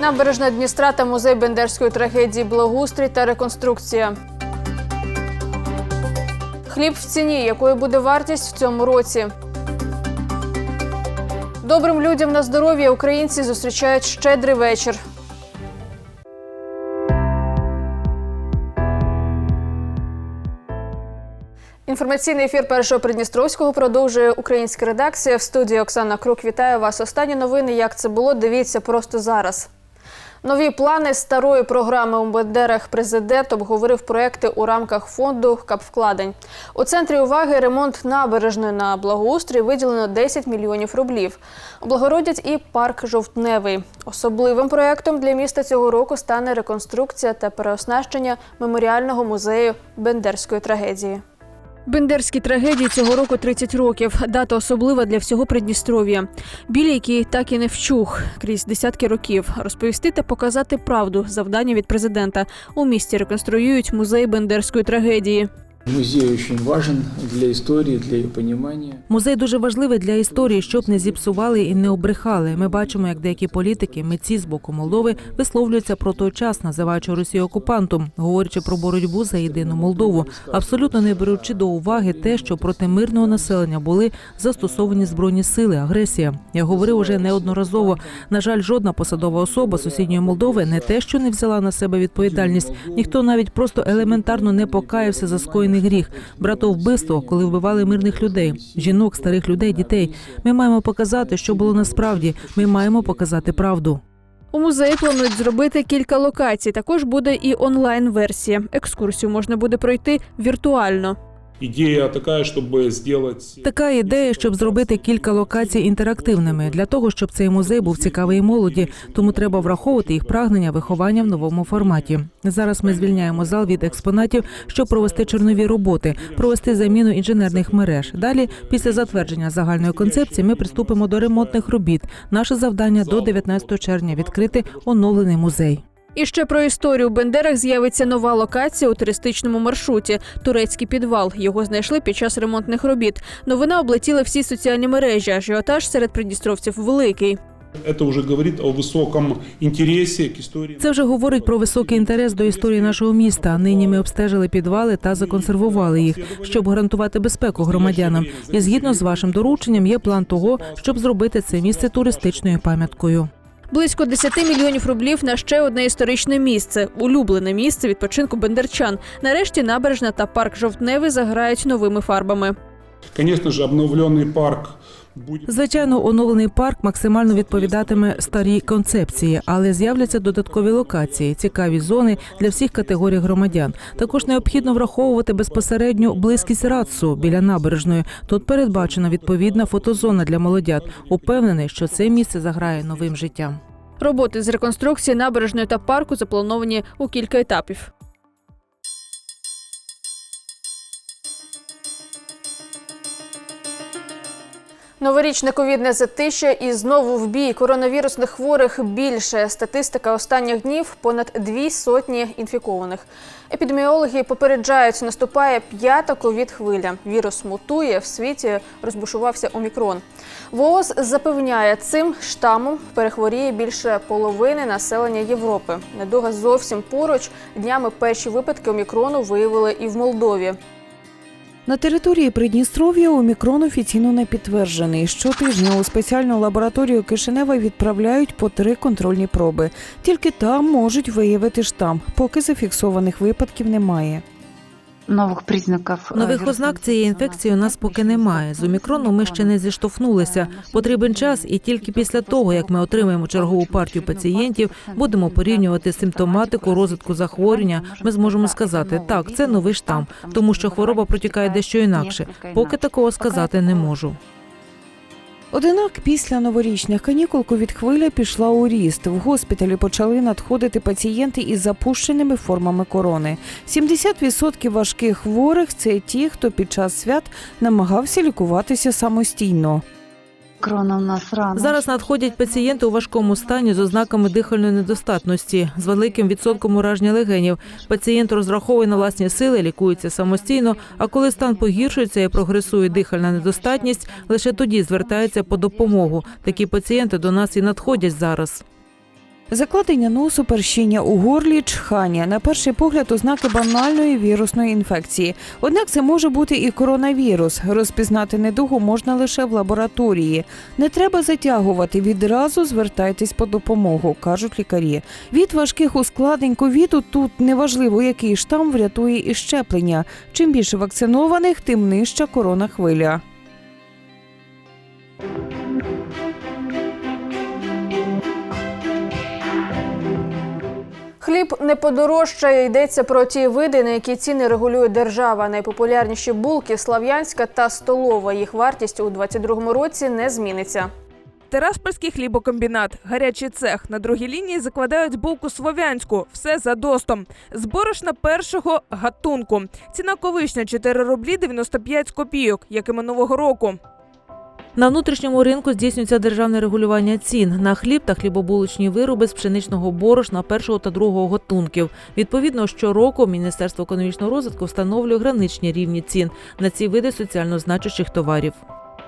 Набережна Дністра та музей бендерської трагедії Благоустрій та реконструкція. Хліб в ціні, якою буде вартість в цьому році. Добрим людям на здоров'я українці зустрічають щедрий вечір. Інформаційний ефір першого Придністровського продовжує українська редакція. В студії Оксана Крук вітаю вас. Останні новини. Як це було? Дивіться просто зараз. Нові плани старої програми у Бендерах президент обговорив проекти у рамках фонду капвкладень. У центрі уваги ремонт набережної на благоустрій виділено 10 мільйонів рублів. Облагородять і парк Жовтневий. Особливим проектом для міста цього року стане реконструкція та переоснащення меморіального музею Бендерської трагедії. Бендерській трагедії цього року 30 років. Дата особлива для всього Придністров'я. Біль, який так і не вчух крізь десятки років. Розповісти та показати правду завдання від президента. У місті реконструюють музей Бендерської трагедії. Музей очень важен для истории, для ее понимания. Музей дуже важливий для історії, щоб не зіпсували і не обрехали. Ми бачимо, як деякі політики, митці з боку Молдови висловлюються про той час, називаючи Росію окупантом, говорячи про боротьбу за єдину Молдову, абсолютно не беручи до уваги те, що проти мирного населення були застосовані збройні сили, агресія. Я говорив уже неодноразово. На жаль, жодна посадова особа сусідньої Молдови не те, що не взяла на себе відповідальність, ніхто навіть просто елементарно не покаявся за скоєний гріх, братовбивство, коли вбивали мирних людей, жінок, старих людей, дітей. Ми маємо показати, що було насправді. Ми маємо показати правду. У музеї планують зробити кілька локацій. Також буде і онлайн-версія. Екскурсію можна буде пройти віртуально. Идея такая, чтобы сделать... Така ідея, щоб зробити кілька локацій інтерактивними для того, щоб цей музей був цікавий і молоді. Тому треба враховувати їх прагнення виховання в новому форматі. Зараз ми звільняємо зал від експонатів, щоб провести чорнові роботи, провести заміну інженерних мереж. Далі, після затвердження загальної концепції, ми приступимо до ремонтних робіт. Наше завдання до 19 червня відкрити оновлений музей. І ще про історію у Бендерах з'явиться нова локація у туристичному маршруті турецький підвал. Його знайшли під час ремонтних робіт. Новина облетіла всі соціальні мережі. Ажіотаж серед придністровців великий. Это уже говорит о высоком интересе к истории. Це вже говорить про високий інтерес до історії нашого міста. Нині ми обстежили підвали та законсервували їх, щоб гарантувати безпеку громадянам. І згідно з вашим дорученням, є план того, щоб зробити це місце туристичною пам'яткою. Близько 10 мільйонів рублів на ще одне історичне місце, улюблене місце відпочинку бендерчан. Нарешті набережна та парк Жовтневий заграють новими фарбами. Конечно же, обновленный парк. Звичайно, оновлений парк максимально відповідатиме старій концепції, але з'являться додаткові локації, цікаві зони для всіх категорій громадян. Також необхідно враховувати безпосередню близькість Рацу біля набережної. Тут передбачена відповідна фотозона для молодят. Упевнений, що це місце заграє новим життям. Роботи з реконструкції набережної та парку заплановані у кілька етапів. Новорічне ковідне затища і знову в бій. Коронавірусних хворих більше. Статистика останніх днів понад дві сотні інфікованих. Епідеміологи попереджають, наступає п'ята ковід-хвиля. Вірус мутує в світі. Розбушувався омікрон. ВООЗ запевняє, цим штамом перехворіє більше половини населення Європи. Недуга зовсім поруч. Днями перші випадки омікрону виявили і в Молдові. На території Придністров'я омікрон офіційно не підтверджений. Щотижня у спеціальну лабораторію Кишинева відправляють по три контрольні проби. Тільки там можуть виявити штам, поки зафіксованих випадків немає. Нових признаків е, Нових ознак цієї інфекції у нас поки немає. З омікрону ми ще не зіштовхнулися. Потрібен час, і тільки після того, як ми отримаємо чергову партію пацієнтів, будемо порівнювати симптоматику розвитку захворювання. Ми зможемо сказати, так, це новий штам, тому що хвороба протікає дещо інакше. Поки такого сказати не можу. Однак після новорічних канікул ковід-хвиля пішла у ріст. В госпіталі почали надходити пацієнти із запущеними формами корони. 70% важких хворих це ті, хто під час свят намагався лікуватися самостійно. Крона в нас рано. Зараз надходять пацієнти у важкому стані з ознаками дихальної недостатності, з великим відсотком ураження легенів. Пацієнт розраховує на власні сили, лікується самостійно. А коли стан погіршується і прогресує дихальна недостатність, лише тоді звертається по допомогу. Такі пацієнти до нас і надходять зараз. Закладення носу, першіння у горлі, чхання на перший погляд ознаки банальної вірусної інфекції. Однак це може бути і коронавірус. Розпізнати недугу можна лише в лабораторії. Не треба затягувати. Відразу звертайтесь по допомогу, кажуть лікарі. Від важких ускладнень ковіду тут неважливо, який штам врятує і щеплення. Чим більше вакцинованих, тим нижча коронахвиля. Не подорожчає. Йдеться про ті види, на які ціни регулює держава. Найпопулярніші булки Слав'янська та столова. Їх вартість у 2022 році не зміниться. Тераспольський хлібокомбінат, гарячий цех. На другій лінії закладають булку слов'янську. Все за достом. З борошна першого гатунку. Ціна ковишня 4 рублі 95 копійок, як і минулого року. На внутрішньому ринку здійснюється державне регулювання цін на хліб та хлібобулочні вироби з пшеничного борошна першого та другого готунків. Відповідно, щороку Міністерство економічного розвитку встановлює граничні рівні цін на ці види соціально значущих товарів.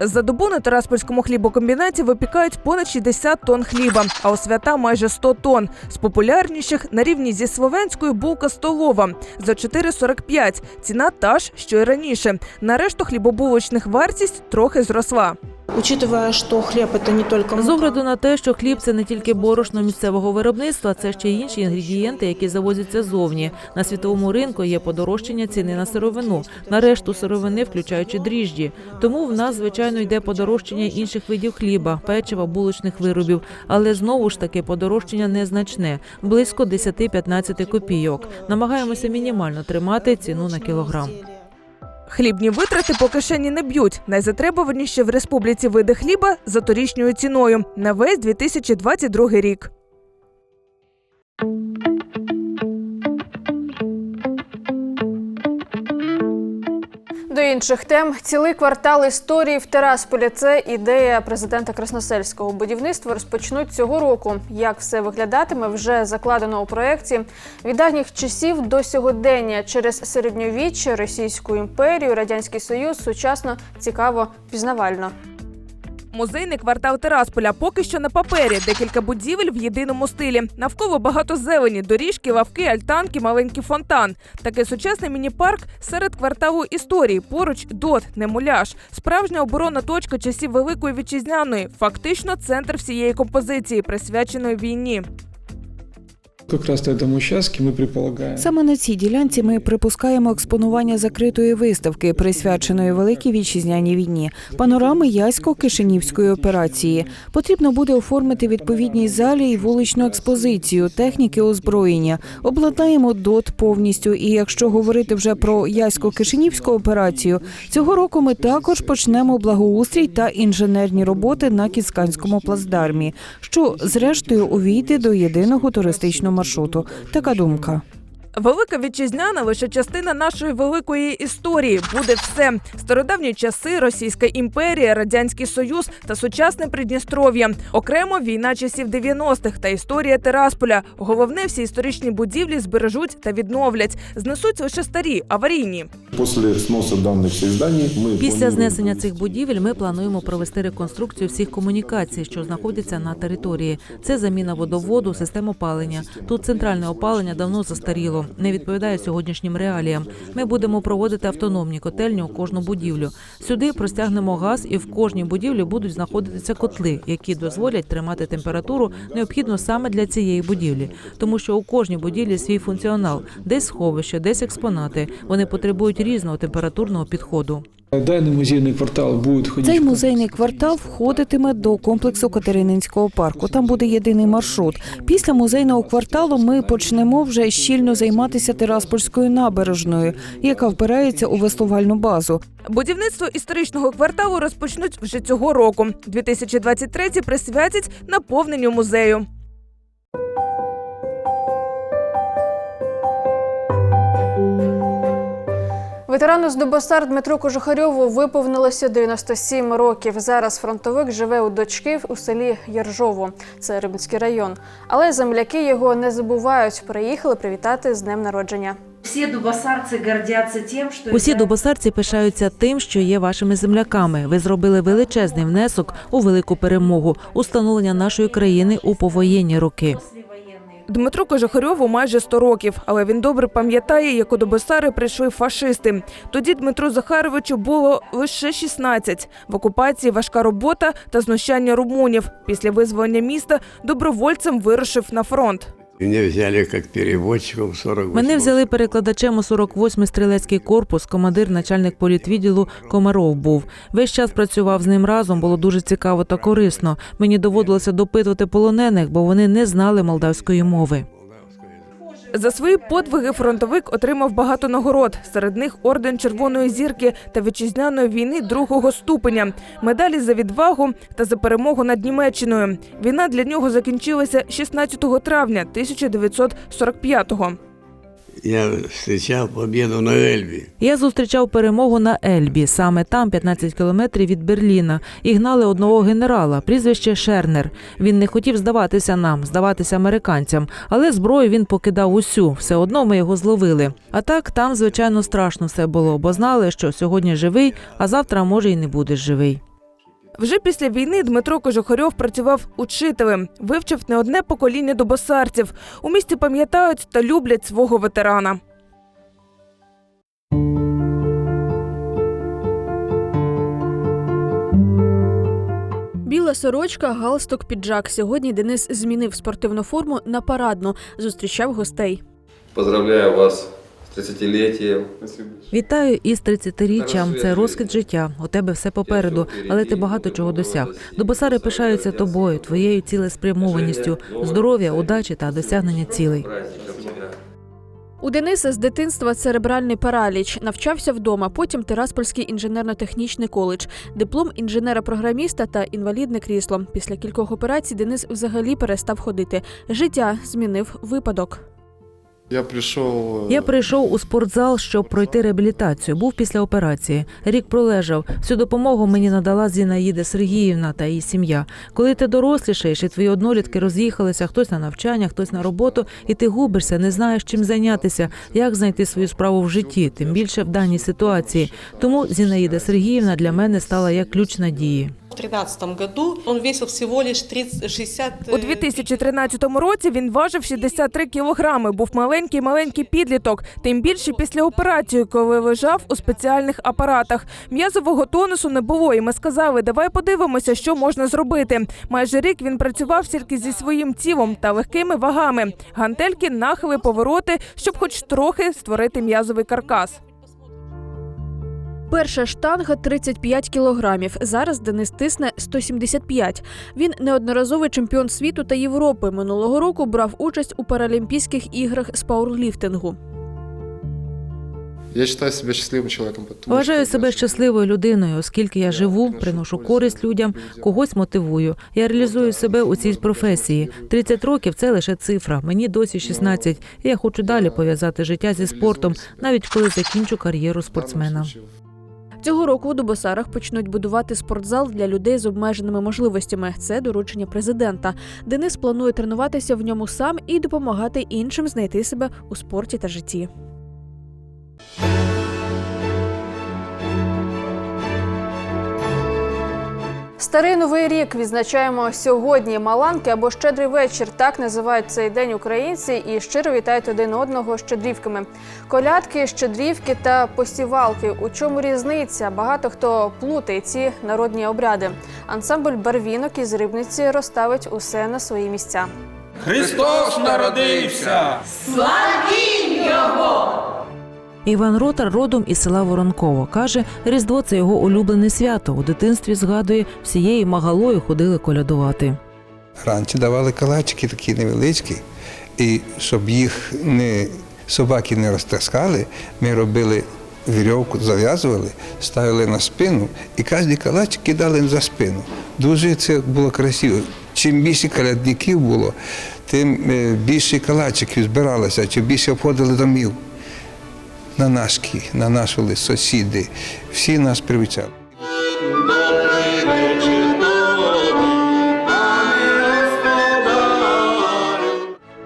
За добу на Тераспольському хлібокомбінаті випікають понад 60 тонн хліба, а у свята майже 100 тонн. З популярніших на рівні зі словенською булка столова за 4,45. Ціна та ж, що й раніше. На решту хлібобулочних вартість трохи зросла. Учитывая, что хлеб это не только З огляду на те, що хліб це не тільки борошно місцевого виробництва, це ще й інші інгредієнти, які завозяться зовні. На світовому ринку є подорожчання ціни на сировину, на решту сировини, включаючи дріжджі. Тому в нас звичайно йде подорожчання інших видів хліба, печива, булочних виробів. Але знову ж таки подорожчання незначне близько 10-15 копійок. Намагаємося мінімально тримати ціну на кілограм. Хлібні витрати по кишені не б'ють. Найзатребуваніші в республіці види хліба за торічною ціною на весь 2022 рік. До інших тем цілий квартал історії в Терасполі. Це ідея президента Красносельського. Будівництво розпочнуть цього року. Як все виглядатиме, вже закладено у проєкті. Від давніх часів до сьогодення через середньовіччя, Російську імперію, Радянський Союз сучасно, цікаво, пізнавально. Музейний квартал Терасполя поки що на папері. Декілька будівель в єдиному стилі. Навколо багато зелені, доріжки, лавки, альтанки, маленький фонтан. Такий сучасний міні-парк серед кварталу історії. Поруч дот, не муляж. Справжня оборонна точка часів Великої вітчизняної. Фактично центр всієї композиції, присвяченої війні. Саме на цій ділянці ми припускаємо експонування закритої виставки, присвяченої Великій вітчизняній війні, панорами Ясько-Кишинівської операції. Потрібно буде оформити відповідній залі і вуличну експозицію, техніки озброєння. Обладнаємо ДОТ повністю. І якщо говорити вже про Ясько-Кишинівську операцію, цього року ми також почнемо благоустрій та інженерні роботи на Кіцканському плацдармі, що зрештою увійде до єдиного туристичного маршруту. Така думка. Велика вітчизняна лише частина нашої великої історії. Буде все стародавні часи, Російська імперія, Радянський Союз та сучасне Придністров'я. Окремо війна часів 90-х та історія Терасполя. Головне, всі історичні будівлі збережуть та відновлять. Знесуть лише старі аварійні. Після знесення цих будівель ми плануємо провести реконструкцію всіх комунікацій, що знаходяться на території. Це заміна водоводу, систем опалення. Тут центральне опалення давно застаріло, не відповідає сьогоднішнім реаліям. Ми будемо проводити автономні котельні у кожну будівлю. Сюди простягнемо газ, і в кожній будівлі будуть знаходитися котли, які дозволять тримати температуру необхідну саме для цієї будівлі, тому що у кожній будівлі свій функціонал, десь сховище, десь експонати. Вони потребують різного температурного підходу. Данный музейный квартал будет входить Цей музейний квартал входитиме до комплексу Катерининського парку. Там буде єдиний маршрут. Після музейного кварталу ми почнемо вже щільно займатися Тераспольською набережною, яка впирається у веслувальну базу. Будівництво історичного кварталу розпочнуть вже цього року. 2023 присвятять наповненню музею. Ветерану з Дубосар Дмитру Кожухарьову виповнилося 97 років. Зараз фронтовик живе у дочки у селі Єржово. Це Рибницький район. Але земляки його не забувають. Приїхали привітати з днем народження. Всі дубосарці гордяться тим, що Усі дубосарці пишаються тим, що є вашими земляками. Ви зробили величезний внесок у велику перемогу, установлення нашої країни у повоєнні роки. Дмитру Кожухарьову майже 100 років, але він добре пам'ятає, як у Добосари прийшли фашисти. Тоді Дмитру Захаровичу було лише 16. В окупації важка робота та знущання румунів. Після визволення міста добровольцем вирушив на фронт. Меня взяли как переводчиком в 48 Мене взяли перекладачем у 48-й стрілецький корпус. Командир, начальник політвідділу Комаров був. Весь час працював з ним разом. Було дуже цікаво та корисно. Мені доводилося допитувати полонених, бо вони не знали молдавської мови. За свої подвиги фронтовик отримав багато нагород. Серед них орден Червоної зірки та вітчизняної війни другого ступеня, медалі за відвагу та за перемогу над Німеччиною. Війна для нього закінчилася 16 травня 1945-го. Я встречал победу на Эльбе. Я зустрічав перемогу на Ельбі, саме там, 15 кілометрів від Берліна, і гнали одного генерала, прізвище Шернер. Він не хотів здаватися нам, здаватися американцям, але зброю він покидав усю. Все одно ми його зловили. А так там, звичайно, страшно все було, бо знали, що сьогодні живий, а завтра може й не будеш живий. Вже після війни Дмитро Кожухарьов працював учителем, вивчив не одне покоління добосарців. У місті пам'ятають та люблять свого ветерана. Біла сорочка, галстук, піджак. Сьогодні Денис змінив спортивну форму на парадну. Зустрічав гостей. Поздравляю вас с 30-летием. Вітаю із 30-річчям. Це розкид життя. У тебе все попереду, але ти багато чого досяг. Добосари пишаються тобою, твоєю цілеспрямованістю, здоров'я, удачі та досягнення цілей. У Дениса з дитинства церебральний параліч. Навчався вдома. Потім Тираспольський інженерно-технічний коледж, диплом інженера-програміста та інвалідне крісло. Після кількох операцій Денис взагалі перестав ходити. Життя змінив випадок. Я пришел... Я прийшов у спортзал, щоб пройти реабілітацію. Був після операції. Рік пролежав. Всю допомогу мені надала Зінаїда Сергіївна та її сім'я. Коли ти дорослішаєш, і твої однолітки роз'їхалися, хтось на навчання, хтось на роботу, і ти губишся, не знаєш, чим зайнятися, як знайти свою справу в житті, тим більше в даній ситуації. Тому Зінаїда Сергіївна для мене стала як ключ надії. В 2013 году он весил всего лишь 30, 60... У 2013 році він важив 63 кілограми. Був маленький маленький підліток. Тим більше після операції, коли лежав у спеціальних апаратах. М'язового тонусу не було, і ми сказали, давай подивимося, що можна зробити. Майже рік він працював тільки зі своїм тілом та легкими вагами. Гантельки, нахили, повороти, щоб хоч трохи створити м'язовий каркас. Перша штанга 35 кілограмів. Зараз Денис тисне 175. Він неодноразовий чемпіон світу та Європи. Минулого року брав участь у Паралімпійських іграх з пауерліфтингу. Я считаю себя счастливым человеком. потому Вважаю себе щасливою людиною, оскільки я живу, приношу користь людям, когось мотивую. Я реалізую себе у цій професії. 30 років це лише цифра. Мені досі 16, і я хочу далі пов'язати життя зі спортом, навіть коли закінчу кар'єру спортсмена. Цього року у Дубосарах почнуть будувати спортзал для людей з обмеженими можливостями. Це доручення президента. Денис планує тренуватися в ньому сам і допомагати іншим знайти себе у спорті та житті. Старий новий рік відзначаємо сьогодні. Маланки або щедрий вечір. Так називають цей день українці і щиро вітають один одного щедрівками. Колядки, щедрівки та посівалки. У чому різниця? Багато хто плутає ці народні обряди. Ансамбль барвінок із рибниці розставить усе на свої місця. Христос народився! Іван Ротар родом із села Воронково. Каже, Різдво це його улюблене свято. У дитинстві згадує, всією магалою ходили колядувати. Раніше давали калачики такі невеличкі, і щоб їх не, собаки не розтаскали, ми робили вірьовку, зав'язували, ставили на спину і кожен калачик кидали за спину. Дуже це було красиво. Чим більше колядників було, тим е, більше калачиків збиралося, чим більше обходили домів. На нашки, на наш вулиць, сусіди. Всі нас привчали.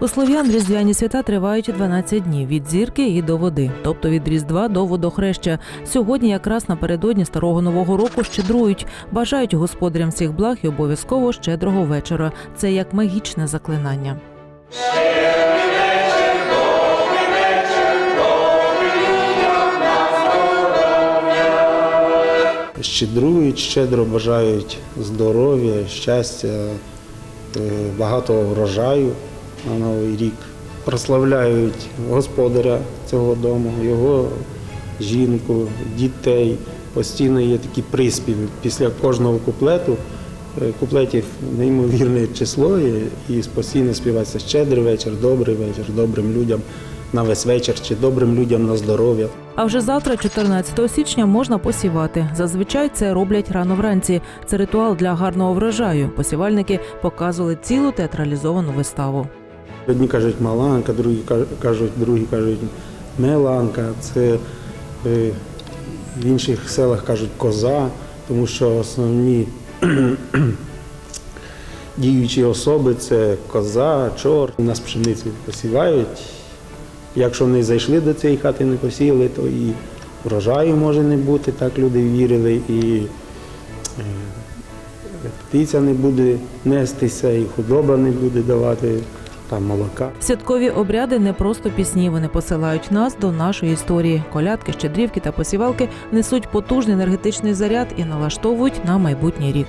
У слов'ян різдвяні свята тривають 12 днів від зірки і до води, тобто від різдва до водохреща. Сьогодні, якраз напередодні старого нового року, щедрують, бажають господарям всіх благ і обов'язково щедрого вечора. Це як магічне заклинання. Щедрують, щедро бажають здоров'я, щастя, е, багато врожаю на Новий рік. Прославляють господаря цього дому, його жінку, дітей. Постійно є такі приспіви. Після кожного куплету е, куплетів неймовірне число і постійно співається щедрий вечір, добрий вечір, добрим людям на весь вечір чи добрим людям на здоров'я. А вже завтра, 14 січня, можна посівати. Зазвичай це роблять рано вранці. Це ритуал для гарного врожаю. Посівальники показували цілу театралізовану виставу. Одні кажуть маланка, другі ка- кажуть, другі кажуть меланка. Це е, в інших селах кажуть коза, тому що основні діючі особи це коза, чор. У нас пшеницю посівають. Якщо не зайшли до цієї хати, не посіяли, то і врожаю може не бути, так люди вірили, і е, птиця не буде нестися, і худоба не буде давати молока. Святкові обряди не просто пісні. Вони посилають нас до нашої історії. Колядки, щедрівки та посівалки несуть потужний енергетичний заряд і налаштовують на майбутній рік.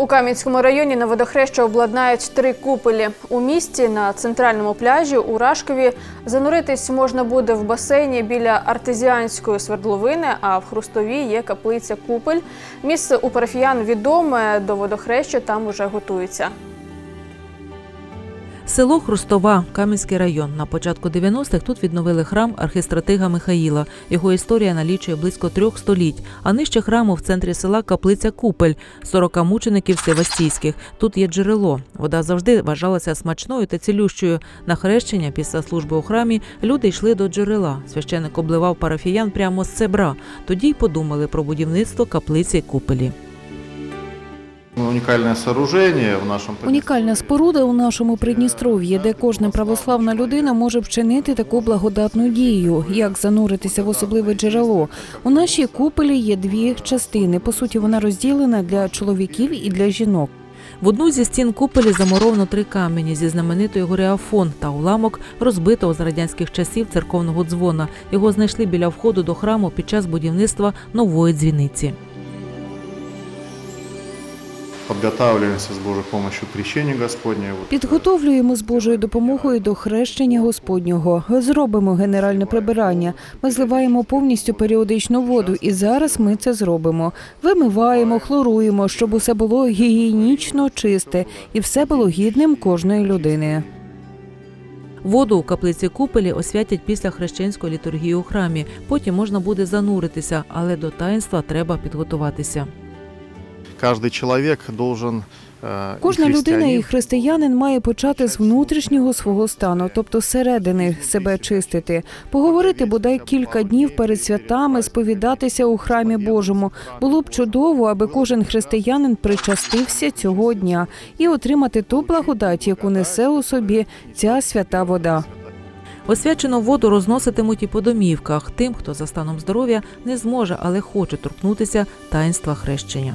У Кам'янському районі на водохреща обладнають три купелі. У місті на центральному пляжі у Рашкові зануритись можна буде в басейні біля артезіанської свердловини, а в Хрустовій є каплиця купель. Місце у парафіян відоме до водохреща там уже готується. Село Хрустова, Кам'янський район. На початку 90-х тут відновили храм архистратига Михаїла. Його історія налічує близько трьох століть. А нижче храму в центрі села каплиця Купель, 40 мучеників севастійських. Тут є джерело. Вода завжди вважалася смачною та цілющою. На хрещення після служби у храмі люди йшли до джерела. Священик обливав парафіян прямо з цебра. Тоді й подумали про будівництво каплиці Купелі. Унікальне сооруження в нашому Унікальна споруда у нашому Придністров'ї, де кожна православна людина може вчинити таку благодатну дію, як зануритися в особливе джерело. У нашій куполі є дві частини. По суті, вона розділена для чоловіків і для жінок. В одну зі стін куполі замуровано три камені зі знаменитої гори Афон та уламок розбитого з радянських часів церковного дзвона. Його знайшли біля входу до храму під час будівництва нової дзвіниці. Підготовлюємося з Божою допомогою крещення Господнього. Підготовлюємо з Божою допомогою до хрещення Господнього. Зробимо генеральне прибирання. Ми зливаємо повністю періодичну воду, і зараз ми це зробимо. Вимиваємо, хлоруємо, щоб усе було гігієнічно чисте і все було гідним кожної людини. Воду у каплиці купелі освятять після хрещенської літургії у храмі. Потім можна буде зануритися, але до таїнства треба підготуватися. Кожен чоловік должен е, Кожна людина і християнин, християнин має почати з внутрішнього свого стану, тобто зсередини себе чистити, поговорити бодай кілька днів перед святами, сповідатися у храмі Божому. Було б чудово, аби кожен християнин причастився цього дня і отримати ту благодать, яку несе у собі ця свята вода. Освячену воду розноситимуть і по домівках тим, хто за станом здоров'я не зможе, але хоче торкнутися таїнства хрещення.